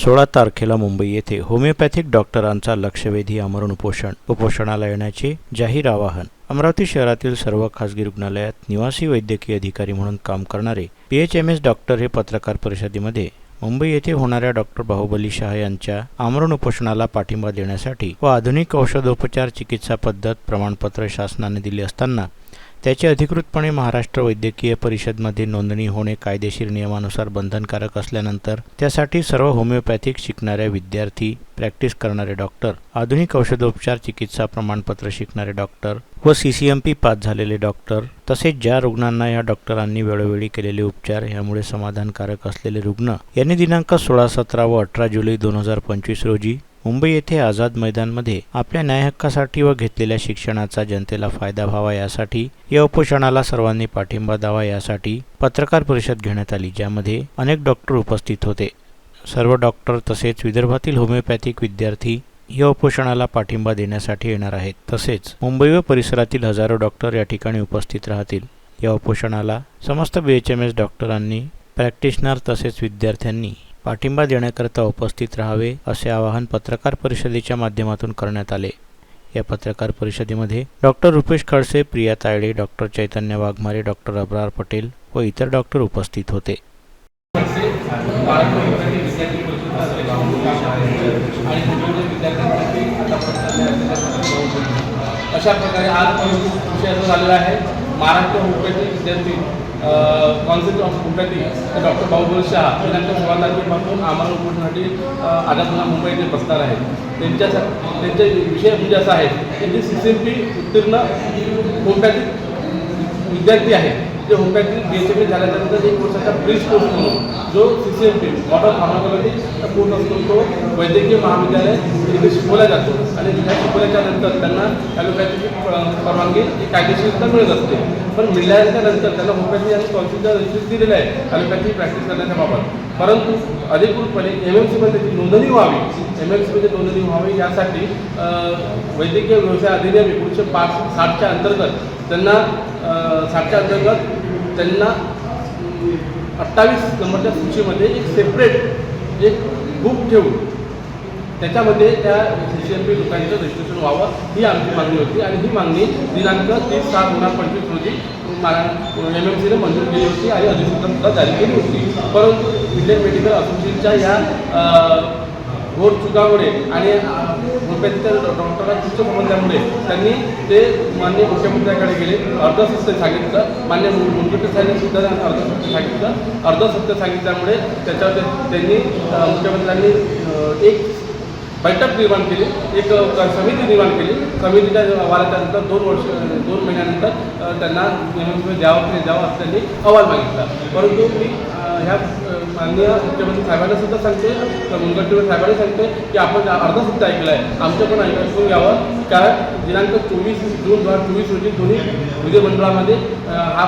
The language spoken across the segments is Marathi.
सोळा तारखेला मुंबई येथे होमिओपॅथिक डॉक्टरांचा लक्षवेधी आमरण उपोषण. उपोषणाला येण्याचे जाहीर आवाहन. अमरावती शहरातील सर्व खासगी रुग्णालयात निवासी वैद्यकीय अधिकारी म्हणून काम करणारे पीएचएमएस डॉक्टर हे पत्रकार परिषदेमध्ये मुंबई येथे होणाऱ्या डॉक्टर बाहुबली शहा यांच्या आमरण उपोषणाला पाठिंबा देण्यासाठी व आधुनिक औषधोपचार चिकित्सा पद्धत प्रमाणपत्र शासनाने दिले असताना त्याची अधिकृतपणे महाराष्ट्र वैद्यकीय परिषदमध्ये नोंदणी होणे कायदेशीर नियमानुसार बंधनकारक असल्यानंतर त्यासाठी सर्व होमिओपॅथिक शिकणाऱ्या विद्यार्थी प्रॅक्टिस करणारे डॉक्टर आधुनिक औषधोपचार चिकित्सा प्रमाणपत्र शिकणारे डॉक्टर व C C M P pass झालेले डॉक्टर तसेच ज्या रुग्णांना या डॉक्टरांनी वेळोवेळी केलेले उपचार यामुळे समाधानकारक असलेले रुग्ण यांनी दिनांक सोळा सतरा व अठरा जुलै दोन हजार पंचवीस रोजी मुंबई येथे आझाद मैदानमध्ये आपल्या न्याय हक्कासाठी व घेतलेल्या शिक्षणाचा जनतेला फायदा व्हावा यासाठी या उपोषणाला सर्वांनी पाठिंबा द्यावा यासाठी पत्रकार परिषद घेण्यात आली ज्यामध्ये अनेक डॉक्टर उपस्थित होते. सर्व डॉक्टर तसेच विदर्भातील होमिओपॅथिक विद्यार्थी या उपोषणाला पाठिंबा देण्यासाठी येणार आहेत. तसेच मुंबई व परिसरातील हजारो डॉक्टर या ठिकाणी उपस्थित राहतील. या उपोषणाला समस्त बी एच एम एस डॉक्टरांनी प्रॅक्टिशनर तसेच विद्यार्थ्यांनी पाठिंबा देण्याकरता उपस्थित राहावे असे आवाहन पत्रकार परिषदेच्या माध्यमातून करण्यात आले. या पत्रकार परिषदेमध्ये doctor Rupesh Khadse Priya Tayde doctor Chaitanya Waghmare doctor Abrar Patel व इतर डॉक्टर उपस्थित होते. अशा प्रकारे आज विषय असं झालेला आहे. महाराष्ट्र होमिओपॅथी विद्यार्थी concept of homeopathy doctor Bahubal Shah यांच्या सोळा तारखेपासून आम्हाला उपोषणासाठी आझादला मुंबई येथे बसणार आहे त्यांच्या त्यांचे विषय म्हणजे असा आहे की जे सी सी एम पी उत्तीर्ण होमिओपॅथिक विद्यार्थी आहेत जे होमिओपॅथी बी एच एम झाल्यानंतर एक वर्षाचा ब्रिज कोर्स म्हणून जो C C M P modern pharmacology course असतो तो वैद्यकीय महाविद्यालय तिथे शिकवला जातो. आणि तिथे शिकवल्याच्या नंतर त्यांना ॲलोपॅथीची परवानगी ही कायदेशीरता मिळत असते. पण मिळाल्याच्या नंतर त्यांना होमिओपॅथी आणि कॉन्सिलचा रजिस्टर दिलेलं आहे ॲलोपॅथी प्रॅक्टिस करण्याच्या बाबत. परंतु अधिकृतपणे एम एम सीमध्ये त्याची नोंदणी व्हावी. एम एम सीमध्ये नोंदणी व्हावी यासाठी वैद्यकीय व्यवसाय अधिनियम एकोणीसशे पाच साठच्या अंतर्गत त्यांना अं, साठच्या अंतर्गत त्यांना अठ्ठावीस नंबरच्या सूचीमध्ये एक सेपरेट एक बुक ठेवून त्याच्यामध्ये त्या सी एम पी लोकांचं रजिस्ट्रेशन व्हावं ही आमची मागणी होती. आणि ही मागणी दिनांक तीस सात दोन हजार पंचवीस रोजी एम एम सीने मंजूर केली होती आणि अधिसूचना सुद्धा जारी केली होती. परंतु इंडियन मेडिकल असोसिएशनच्या या घोर चुकामुळे आणि होमिओपॅथीच्या डॉक्टरांच्या संबंधामुळे त्यांनी ते मान्य मुख्यमंत्र्याकडे गेले. अर्धसत्य सांगितलं. मान्य मुनगंटीवार साहेबांनी सुद्धा त्यांना अर्धसत्य सांगितलं. अर्धसत्य सांगितल्यामुळे त्याच्यावर त्यांनी मुख्यमंत्र्यांनी एक बैठक निर्माण केली. एक समिती निर्माण केली. समितीच्या अहवालाच्या त्यानंतर दोन वर्ष दोन महिन्यानंतर त्यांना निवडणूक द्यावं की नाही द्यावं असं त्यांनी अहवाल मागितला. परंतु मी ह्या माननीय मुख्यमंत्री साहेबांना सुद्धा सांगते मुनगंटीवर साहेबांनी सांगते की आपण अर्धा सुद्धा ऐकलं आहे आमचं पण ऐकून घ्यावं. कारण दिनांक चोवीस जून दोन हजार चोवीस रोजी दोन्ही विधिमंडळामध्ये हा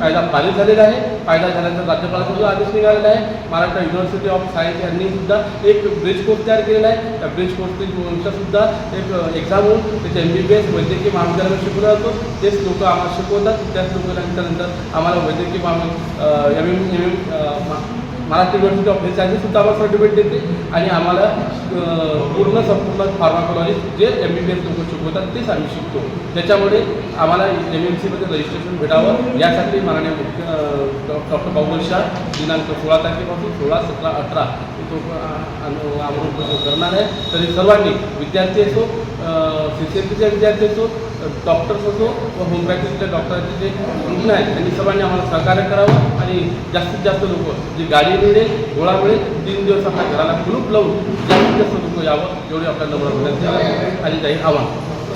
कायदा पारित झालेला आहे. कायदा झाल्यानंतर राज्यपालाचा सुद्धा आदेश निघालेला आहे. महाराष्ट्र युनिव्हर्सिटी ऑफ सायन्स यांनी सुद्धा एक ब्रिज कोर्स तयार केलेला आहे. त्या ब्रिज कोर्सचा सुद्धा एक एक्झाम होऊन त्याचे एम बी बी एस वैद्यकीय महाविद्यालयामध्ये शिकवला जातो. तेच लोक आम्हाला शिकवतात. त्याच लोकांच्या नंतर आम्हाला वैद्यकीय Maha M M M M Maharashtra university of health sciences सुद्धा आम्हाला सर्टिफिकेट देते. आणि आम्हाला पूर्ण संपूर्ण फार्माकॉलॉजी जे एम बी बी एस लोक शिकवतात तेच आम्ही शिकतो. त्याच्यामुळे आम्हाला एम एम सीमध्ये रजिस्ट्रेशन भेटावं. यासाठी माननीय मुख्य डॉक्टर बाबुल शाह दिनांक सोळा तारखेपासून सोळा सतरा अठरा तो आमरण करणार आहे तरी सर्वांनी विद्यार्थी असो सी सी एम पीचे विद्यार्थी असो डॉक्टर्स असो व होमिओपॅथीच्या डॉक्टरचे जे रुग्ण आहेत त्यांनी सर्वांनी आम्हाला सहकार्य करावं आणि जास्तीत जास्त लोक जी गाडी मिळेल गोळा मिळेल तीन दिवस आपल्या घराला कुलूप लावून जास्तीत जास्त लोक यावं एवढी आपल्या नम्र विनंती आणि काही आव्हान